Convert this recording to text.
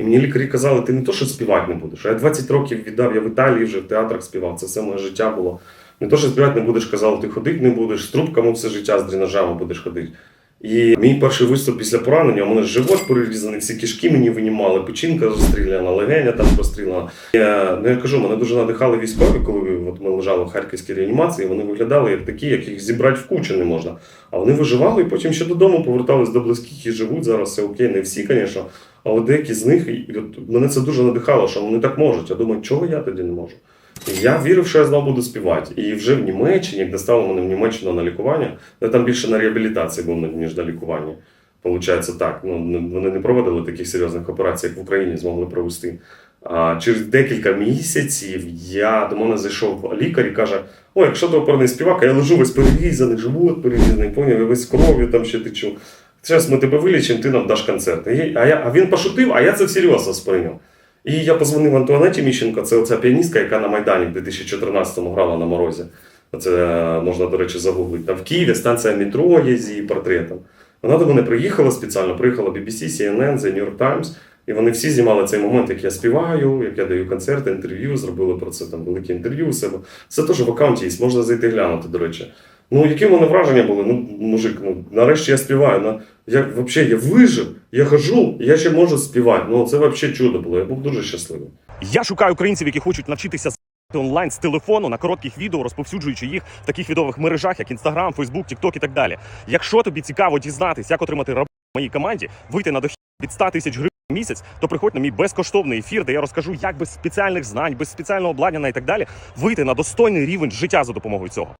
І мені лікарі казали, ти не то, що співати не будеш. Я 20 років віддав, я в Італії вже в театрах співав. Це все моє життя було. Не то, що співати не будеш, казали, ти ходити не будеш, з трубками все життя з дренажами будеш ходити. І мій перший виступ після поранення, у мене живот перерізаний, всі кишки мені винімали, печінка розстріляна, легеня там розстріляна. Я, ну, я кажу, мене дуже надихали військові, коли от ми лежали в харківській реанімації, вони виглядали як такі, яких зібрати в кучу не можна. А вони виживали і потім ще додому повертались до близьких і живуть зараз. Все окей, не всі, звісно. Але деякі з них, от мене це дуже надихало, що вони так можуть. Я думаю, чого я тоді не можу? Я вірив, що я знову буду співати. І вже в Німеччині, як доставили мене в Німеччину на лікування, я там більше на реабілітації був, ніж на лікуванні. Получається так. Ну, вони не проводили таких серйозних операцій, як в Україні змогли провести. А через декілька місяців я до мене зайшов лікар і каже: О, якщо ти оперний співак, я лежу весь перерізаний, живот перерізаний, поняв, весь кров'ю там ще течу. Зараз ми тебе вилічимо, ти нам даш концерт. А, я, а він пошутив, а я це всерйоз сприйняв. І я позвонив Антуанеті Міщенко, це оця піаністка, яка на Майдані в 2014-му грала на морозі. Це е, можна, до речі, загуглити. Там в Києві станція метро є з її портретом. Вона до мене приїхала спеціально, приїхала BBC, CNN, The New York Times, і вони всі знімали цей момент, як я співаю, як я даю концерти, інтерв'ю, зробили про це там велике інтерв'ю у себе. Це теж в аккаунті є, можна зайти глянути, до речі. Ну, які в мене враження були? Ну, мужик, ну нарешті я співаю. На, я взагалі я вижив, я хожу, я ще можу співати. Ну це взагалі чудо було. Я був дуже щасливий. Я шукаю українців, які хочуть навчитися онлайн з телефону на коротких відео, розповсюджуючи їх в таких відових мережах, як Instagram, Facebook, TikTok і так далі. Якщо тобі цікаво дізнатись, як отримати в моїй команді, вийти на дохід від 100 тисяч гривень місяць, то приходь на мій безкоштовний ефір, де я розкажу, як без спеціальних знань, без спеціального обладнання і так далі вийти на достойний рівень життя за допомогою цього.